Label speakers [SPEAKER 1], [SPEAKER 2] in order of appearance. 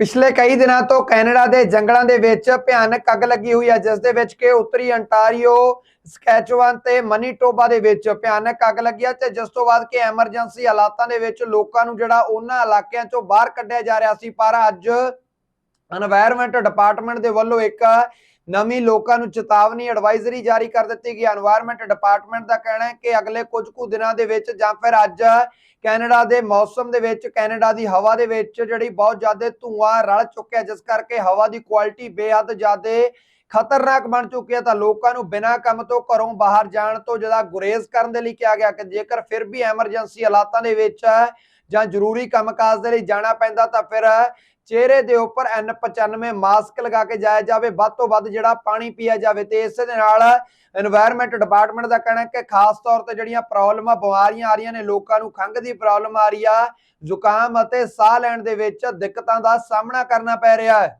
[SPEAKER 1] ਪਿਛਲੇ ਕਈ ਦਿਨਾਂ ਤੋਂ ਕੈਨੇਡਾ ਦੇ ਜੰਗਲਾਂ ਦੇ ਵਿੱਚ ਭਿਆਨਕ ਅੱਗ ਲੱਗੀ ਹੋਈ ਹੈ, ਜਿਸ ਦੇ ਵਿੱਚ ਕਿ ਉੱਤਰੀ ਅੰਟਾਰੀਓ ਸਕੈਚਵਾਨ ਤੇ ਮਨੀਟੋਬਾ ਦੇ ਵਿੱਚ ਭਿਆਨਕ ਅੱਗ ਲੱਗੀ ਹੈ ਤੇ ਜਿਸ ਤੋਂ ਬਾਅਦ ਕਿ ਐਮਰਜੈਂਸੀ ਹਾਲਾਤਾਂ ਦੇ ਵਿੱਚ ਲੋਕਾਂ ਨੂੰ ਜਿਹੜਾ ਉਹਨਾਂ ਇਲਾਕਿਆਂ ਚੋਂ ਬਾਹਰ ਕੱਢਿਆ ਜਾ ਰਿਹਾ ਸੀ, ਪਰ ਅੱਜ এনवायरमेंट ਡਿਪਾਰਟਮੈਂਟ ਦੇ ਵੱਲੋਂ ਇੱਕ ਨਵੀਂ ਲੋਕਾਂ ਨੂੰ ਚੇਤਾਵਨੀ ਐਡਵਾਈਜ਼ਰੀ ਜਾਰੀ ਕਰ ਦਿੱਤੀ ਗਈ। এনवायरमेंट ਡਿਪਾਰਟਮੈਂਟ ਦਾ ਕਹਿਣਾ ਹੈ ਕਿ ਅਗਲੇ ਕੁਝ ਕੁ ਦਿਨਾਂ ਦੇ ਵਿੱਚ ਜਾਂ ਫਿਰ ਅੱਜ ਕੈਨੇਡਾ ਦੇ ਮੌਸਮ ਦੇ ਵਿੱਚ, ਕੈਨੇਡਾ ਦੀ ਹਵਾ ਦੇ ਵਿੱਚ ਜਿਹੜੀ ਬਹੁਤ ਜ਼ਿਆਦਾ ਧੂਆਂ ਰਲ ਚੁੱਕਿਆ ਜਿਸ ਕਰਕੇ ਹਵਾ ਦੀ ਕੁਆਲਿਟੀ ਬੇਹੱਦ ਜ਼ਿਆਦਾ ਖਤਰਨਾਕ ਬਣ ਚੁੱਕੀ ਹੈ। ਤਾਂ ਲੋਕਾਂ ਨੂੰ ਬਿਨਾਂ ਕੰਮ ਤੋਂ ਘਰੋਂ ਬਾਹਰ ਜਾਣ ਤੋਂ ਜਿਹੜਾ ਗੁਰੇਜ਼ ਕਰਨ ਦੇ ਲਈ ਕਿਹਾ ਗਿਆ ਕਿ ਜੇਕਰ ਫਿਰ ਵੀ ਐਮਰਜੈਂਸੀ ਹਾਲਾਤਾਂ ਦੇ ਵਿੱਚ ਜਾਂ ਜ਼ਰੂਰੀ ਕੰਮ ਕਾਜ ਦੇ ਲਈ ਜਾਣਾ ਪੈਂਦਾ ਤਾਂ ਫਿਰ ਚਿਹਰੇ ਦੇ ਉੱਪਰ N95 ਮਾਸਕ ਲਗਾ ਕੇ ਜਾਇਆ ਜਾਵੇ। ਵੱਧ ਤੋਂ ਵੱਧ ਜਿਹੜਾ ਪਾਣੀ ਪੀਆ ਜਾਵੇ ਤੇ ਇਸ ਦੇ ਨਾਲ এনवायरमेंट ਡਿਪਾਰਟਮੈਂਟ ਦਾ ਕਹਿਣਾ ਕਿ ਖਾਸ ਤੌਰ ਤੇ ਜਿਹੜੀਆਂ ਪ੍ਰੋਬਲਮਾਂ, ਬਿਮਾਰੀਆਂ ਆ ਰਹੀਆਂ ਨੇ, ਲੋਕਾਂ ਨੂੰ ਖੰਘ ਦੀ ਪ੍ਰੋਬਲਮ ਆ ਰਹੀ ਆ, ਜ਼ੁਕਾਮ ਅਤੇ ਸਾਹ ਲੈਣ ਦੇ ਵਿੱਚ ਦਿੱਕਤਾਂ ਦਾ ਸਾਹਮਣਾ ਕਰਨਾ ਪੈ ਰਿਹਾ ਹੈ।